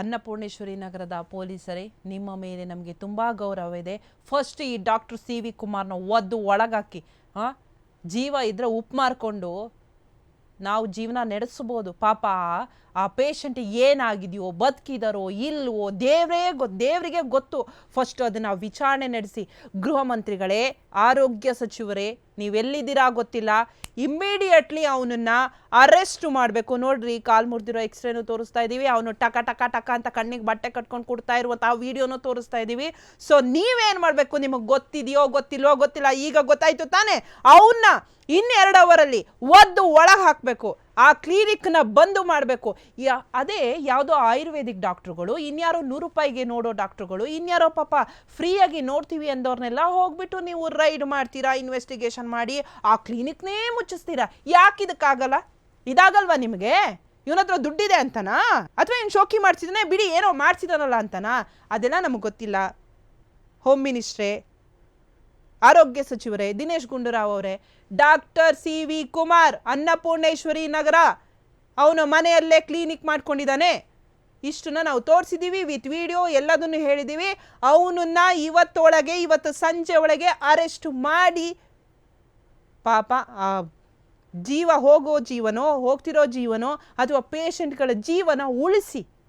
ಅನ್ನಪೂರ್ಣೇಶ್ವರಿ ನಗರದ ಪೊಲೀಸರೇ, ನಿಮ್ಮ ಮೇಲೆ ನಮಗೆ ತುಂಬ ಗೌರವ ಇದೆ. ಫಸ್ಟ್ ಈ ಡಾಕ್ಟರ್ ಸಿ ವಿ ಕುಮಾರ್ನ ಒದ್ದು ಒಳಗಾಕಿ ಆ ಜೀವ ಇದ್ರೆ ಉಪ್ಪು ಮಾರ್ಕೊಂಡು ನಾವು ಜೀವನ ನಡೆಸ್ಬೋದು. ಪಾಪ ಆ ಪೇಷಂಟ್ ಏನಾಗಿದೆಯೋ, ಬದುಕಿದಾರೋ, ಇಲ್ವೋ, ದೇವರೇ ಗೊ, ದೇವರಿಗೆ ಗೊತ್ತು. ಫಸ್ಟ್ ಅದನ್ನು ವಿಚಾರಣೆ ನಡೆಸಿ. ಗೃಹ ಮಂತ್ರಿಗಳೇ, ಆರೋಗ್ಯ ಸಚಿವರೇ, ನೀವೆಲ್ಲಿದ್ದೀರಾ ಗೊತ್ತಿಲ್ಲ. ಇಮ್ಮಿಡಿಯೇಟ್ಲಿ ಅವನನ್ನ ಅರೆಸ್ಟ್ ಮಾಡಬೇಕು. ನೋಡ್ರಿ, ಕಾಲ್ ಮುರಿದಿರೋ ಎಕ್ಸ್ರೇನು ತೋರಿಸ್ತಾ ಇದ್ದೀವಿ ಅವನು ಟಕ ಟಕ ಟಕ ಅಂತ ಕಣ್ಣಿಗೆ ಬಟ್ಟೆ ಕಟ್ಕೊಂಡು ಕೊಡ್ತಾ ಇರುವಂಥ ವಿಡಿಯೋನು ತೋರಿಸ್ತಾ ಇದ್ದೀವಿ ಸೊ ನೀವೇನು ಮಾಡಬೇಕು? ನಿಮಗೆ ಗೊತ್ತಿದೆಯೋ, ಗೊತ್ತಿಲ್ವೋ, ಗೊತ್ತಿಲ್ಲ. ಈಗ ಗೊತ್ತಾಯಿತು ತಾನೇ? ಅವನ್ನ ಇನ್ನೆರಡು ಅವರಲ್ಲಿ ಒದ್ದು ಒಳಗೆ ಹಾಕಬೇಕು. ಆ ಕ್ಲಿನಿಕ್ನ ಬಂದು ಮಾಡಬೇಕು. ಅದೇ ಯಾವುದೋ ಆಯುರ್ವೇದಿಕ್ ಡಾಕ್ಟ್ರುಗಳು, ಇನ್ಯಾರೋ ನೂರು ರೂಪಾಯಿಗೆ ನೋಡೋ ಡಾಕ್ಟ್ರುಗಳು, ಇನ್ಯಾರೋ ಪಾಪ ಫ್ರೀಯಾಗಿ ನೋಡ್ತೀವಿ ಅಂದವ್ರನ್ನೆಲ್ಲ ಹೋಗ್ಬಿಟ್ಟು ನೀವು ರೈಡ್ ಮಾಡ್ತೀರಾ, ಇನ್ವೆಸ್ಟಿಗೇಷನ್ ಮಾಡಿ, ಆ ಕ್ಲಿನಿಕ್ನೇ ಮುಚ್ಚಿಸ್ತೀರಾ? ಯಾಕೆ ಇದಕ್ಕಾಗಲ್ಲ? ಇದಾಗಲ್ವಾ ನಿಮಗೆ? ಇವನ ಹತ್ರ ದುಡ್ಡಿದೆ ಅಂತನಾ? ಅಥವಾ ಇನ್ನು ಶೋಕಿ ಮಾಡ್ಸಿದಾನೆ, ಬಿಡಿ ಏನೋ ಮಾಡ್ಸಿದಾನಲ್ಲ ಅಂತನಾ? ಅದೆಲ್ಲ ನಮಗೆ ಗೊತ್ತಿಲ್ಲ. ಹೋಮ್ ಮಿನಿಸ್ಟ್ರೇ ಆರೋಗ್ಯ ಸಚಿವರೇ, ದಿನೇಶ್ ಗುಂಡೂರಾವ್ ಅವರೇ, doctor C V Kumar, Annapoorneshwari Nagar, ಅವನು ಮನೆಯಲ್ಲೇ ಕ್ಲಿನಿಕ್ ಮಾಡ್ಕೊಂಡಿದ್ದಾನೆ. ಇಷ್ಟನ್ನ ನಾವು ತೋರಿಸಿದ್ದೀವಿ ವಿತ್ ವಿಡಿಯೋ ಎಲ್ಲದನ್ನು ಹೇಳಿದ್ದೀವಿ ಅವನನ್ನ ಇವತ್ತೊಳಗೆ, ಇವತ್ತು ಸಂಜೆ ಒಳಗೆ ಅರೆಸ್ಟ್ ಮಾಡಿ. ಪಾಪ, ಆ ಜೀವ ಹೋಗೋ ಜೀವನೋ, ಹೋಗ್ತಿರೋ ಜೀವನೋ, ಅಥವಾ ಪೇಷಂಟ್ಗಳ ಜೀವನ ಉಳಿಸಿ.